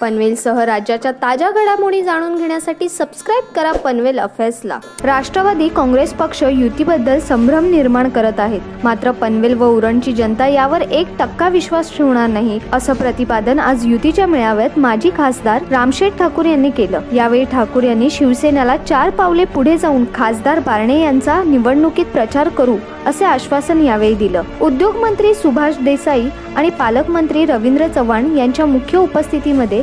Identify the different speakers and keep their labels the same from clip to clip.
Speaker 1: पनवेलसह राज्याच्या ताज्या घडामोडी जाणून घेण्यासाठी सबस्क्राईब करा पनवेल अफेअर्सला. राष्ट्रवादी काँग्रेस पक्ष युतीबद्दल संभ्रम निर्माण करत आहेत. मात्र पनवेल व उरणची जनता यावर एक टक्का विश्वास ठेवणार नाही असं प्रतिपादन आज युतीच्या मेळाव्यात माजी खासदार रामशेठ ठाकूर यांनी केलं. यावेळी ठाकूर यांनी शिवसेनेला चार पावले पुढे जाऊन खासदार बारणे यांचा निवडणुकीत प्रचार करू असे आश्वासन यावेळी दिलं. उद्योग मंत्री सुभाष देसाई आणि पालकमंत्री रवींद्र चव्हाण यांच्या मुख्य उपस्थितीमध्ये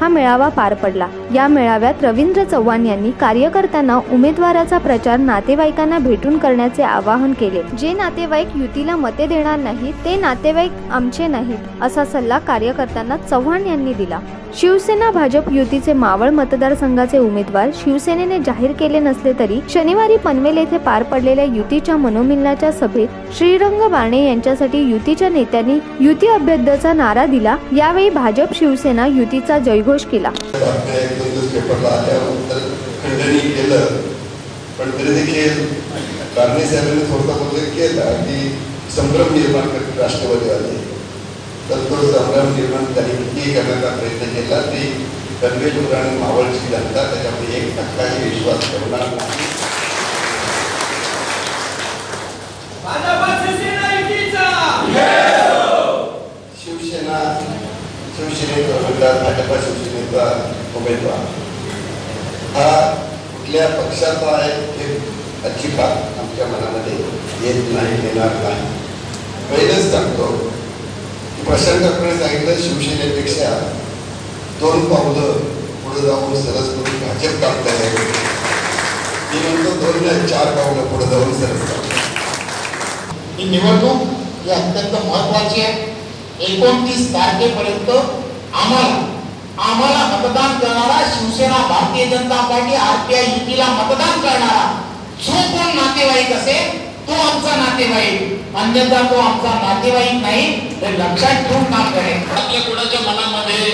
Speaker 1: हा मेळावा पार पडला. या मेळाव्यात रवींद्र चव्हाण यांनी कार्यकर्त्यांना उमेदवाराचा प्रचार नातेवाईकांना भेटून करण्याचे आवाहन केले. जे नातेवाईक युतीला मते देणार नाही ते नातेवाईक आमचे नाहीत असा सल्ला कार्यकर्त्यांना चव्हाण यांनी दिला. शिवसेना भाजप युतीचे मावळ मतदारसंघाचे उमेदवार शिवसेनेने जाहीर केले नसले तरी शनिवारी पनवेल येथे पार पडलेल्या युतीच्या मनोमिलनाच्या सभेत श्रीरंग बाणे यांच्यासाठी युतीच्या नेत्यांनी युती अभ्यर्थाचा नारा दिला. यावेळी भाजप शिवसेना युतीचा जय जयघोष केला
Speaker 2: पण तरी देखील कारणे साहेबांनी थोडसा बोलले केलं की संभ्रम निर्माण करते राष्ट्रवादीवादी तर तो संभ्रम निर्माण त्यांनी किती करण्याचा प्रयत्न केला ती आणि मावळची जनता त्याच्यामध्ये एक टक्काही विश्वास ठेवणार नाही
Speaker 3: भाजपा शिवसेना युतीचा
Speaker 2: शिवसेना उमेदवार भाजपा शिवसेनेचा उमेदवार हा कुठल्या पक्षाचा आहे हे अजिबात आमच्या मनामध्ये येत नाही येणार नाही पहिलेच सांगतो की प्रशांत ठाकरे सांगितलं शिवसेनेपेक्षा दोन पावलं पुढे जाऊन सरस करून भाजप काम आहे मी म्हणतो दोन नाही चार पावलं पुढे जाऊन सरस काम
Speaker 4: ही निवडणूक ही अत्यंत महत्वाची आहे एकोणतीस तारखेपर्यंत आम्हाला आम्हाला मतदान करणारा शिवसेना भारतीय जनता पार्टी आरपीआय युतीला मतदान करणारा जो कोण नातेवाईक असेल तो आमचा नातेवाईक. अन्यथा तो आमचा नातेवाईक नाही तर लक्षात ठेवून काम करेल.
Speaker 5: आपल्या कोणाच्या मनामध्ये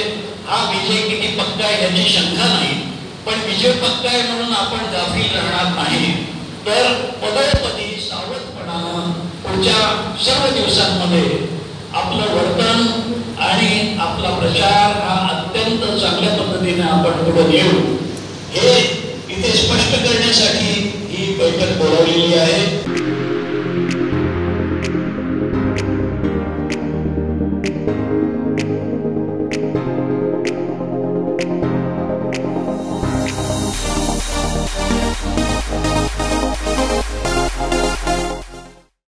Speaker 5: हा विजय किती पक्का आहे याची शंका नाही. पण विजय पक्का आहे म्हणून आपण गाफील राहणार नाही. तर पदोपदी सावधपणानं पुढच्या सर्व दिवसांमध्ये आपलं वर्तन आणि आपला प्रचार हा अत्यंत चांगल्या पद्धतीने आपण पुढे नेऊ. हे इथे स्पष्ट करण्यासाठी ही बैठक बोलावलेली आहे.